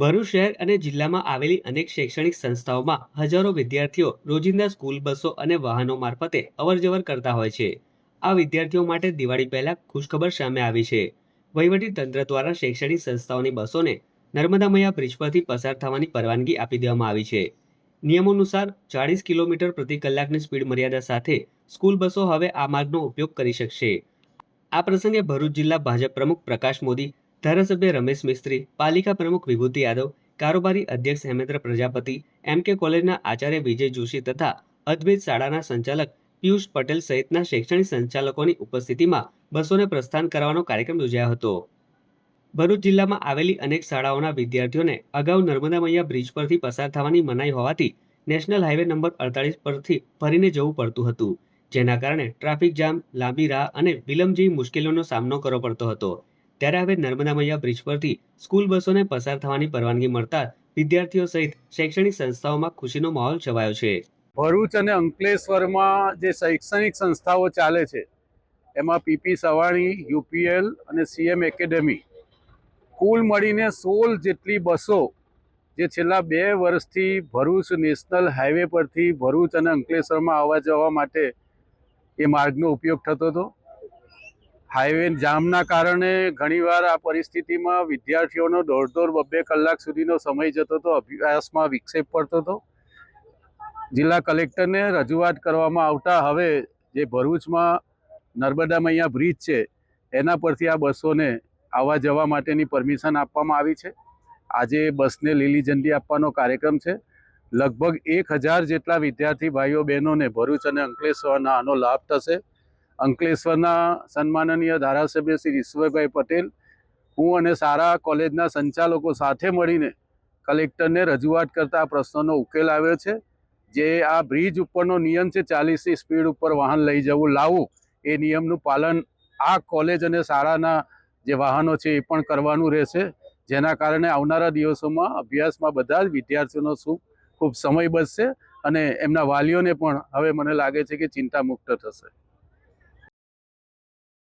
ભરૂચ શહેર અને જિલ્લામાં આવેલી અનેક શૈક્ષણિક સંસ્થાઓમાં હજારો વિદ્યાર્થીઓ રોજિંદા સ્કૂલ, બસો અને વાહનો મારફતે અવરજવર કરતા હોય છે. આ વિદ્યાર્થીઓ માટે દિવાળી પહેલા ખુશખબર સામે આવી છે. વહીવટી તંત્ર દ્વારા શૈક્ષણિક સંસ્થાઓની બસોને નર્મદા મૈયા બ્રિજ પરથી પસાર થવાની પરવાનગી આપી દેવામાં આવી છે. નિયમો અનુસાર ચાળીસ કિલોમીટર પ્રતિ કલાકની સ્પીડ મર્યાદા સાથે સ્કૂલ બસો હવે આ માર્ગનો ઉપયોગ કરી શકશે. આ પ્રસંગે ભરૂચ જિલ્લા ભાજપ પ્રમુખ પ્રકાશ મોદી ધારાસભ્ય રમેશ મિસ્ત્રી, પાલિકા પ્રમુખ વિભૂતિ યાદવ, કારોબારી અધ્યક્ષ હેમેન્દ્ર પ્રજાપતિ, એમ કે કોલેજના આચાર્ય વિજય જોશી તથા અદ્વૈત શાળાના સંચાલક પિયુષ પટેલ સહિતના શૈક્ષણિક સંચાલકોની ઉપસ્થિતિમાં બસોને પ્રસ્થાન કરવાનો કાર્યક્રમ યોજાયો હતો. ભરૂચ જિલ્લામાં આવેલી અનેક શાળાઓના વિદ્યાર્થીઓને અગાઉ નર્મદા મૈયા બ્રિજ પરથી પસાર થવાની મનાઈ હોવાથી નેશનલ હાઈવે નંબર અડતાલીસ પરથી ફરીને જવું પડતું હતું, જેના કારણે ટ્રાફિક જામ, લાંબી રાહ અને વિલંબ જેવી મુશ્કેલીઓનો સામનો કરવો પડતો હતો. ત્યારે હવે નર્મદા મૈયા બ્રિજ પરથી સ્કૂલ બસોને પસાર થવાની પરવાનગી મળતા વિદ્યાર્થીઓ સહિત શૈક્ષણિક સંસ્થાઓમાં ખુશીનો માહોલ છવાયો છે. ભરૂચ અને અંકલેશ્વરમાં જે શૈક્ષણિક સંસ્થાઓ ચાલે છે, એમાં પીપી સવાણી, યુપીએલ અને સીએમ એકેડેમી, કુલ મળીને સોળ જેટલી બસો જે છેલ્લા બે વર્ષથી ભરૂચ નેશનલ હાઈવે પરથી ભરૂચ અને અંકલેશ્વરમાં આવવા જવા માટે એ માર્ગનો ઉપયોગ થતો હતો. હાઈવે જામના કારણે ઘણીવાર આ પરિસ્થિતિમાં વિદ્યાર્થીઓનો દોઢ દોઢ બબ્બે કલાક સુધીનો સમય જતો હતો, અભ્યાસમાં વિક્ષેપ પડતો હતો. જિલ્લા કલેક્ટરને રજૂઆત કરવામાં આવતા હવે જે ભરૂચમાં નર્મદા મૈયા બ્રિજ છે, એના પરથી આ બસોને આવવા જવા માટેની પરમિશન આપવામાં આવી છે. આજે બસને લીલી ઝંડી આપવાનો કાર્યક્રમ છે. લગભગ એક હજાર જેટલા વિદ્યાર્થી ભાઈઓ બહેનોને ભરૂચ અને અંકલેશ્વરના આનો લાભ થશે. અંકલેશ્વરના સન્માનનીય ધારાસભ્ય શ્રી ઈશ્વરભાઈ પટેલ, હું અને સારા કોલેજના સંચાલકો સાથે મળીને કલેક્ટરને રજૂઆત કરતા પ્રશ્નનો ઉકેલ આવ્યો છે. જે આ બ્રિજ ઉપરનો નિયમ છે, ચાલીસની સ્પીડ ઉપર વાહન લઈ જવું, લાવવું, એ નિયમનું પાલન આ કોલેજ અને શાળાના જે વાહનો છે, એ પણ કરવાનું રહેશે. જેના કારણે આવનારા દિવસોમાં અભ્યાસમાં બધા જ વિદ્યાર્થીઓનો સુખ ખૂબ સમય બચશે અને એમના વાલીઓને પણ હવે મને લાગે છે કે ચિંતા મુક્ત થશે.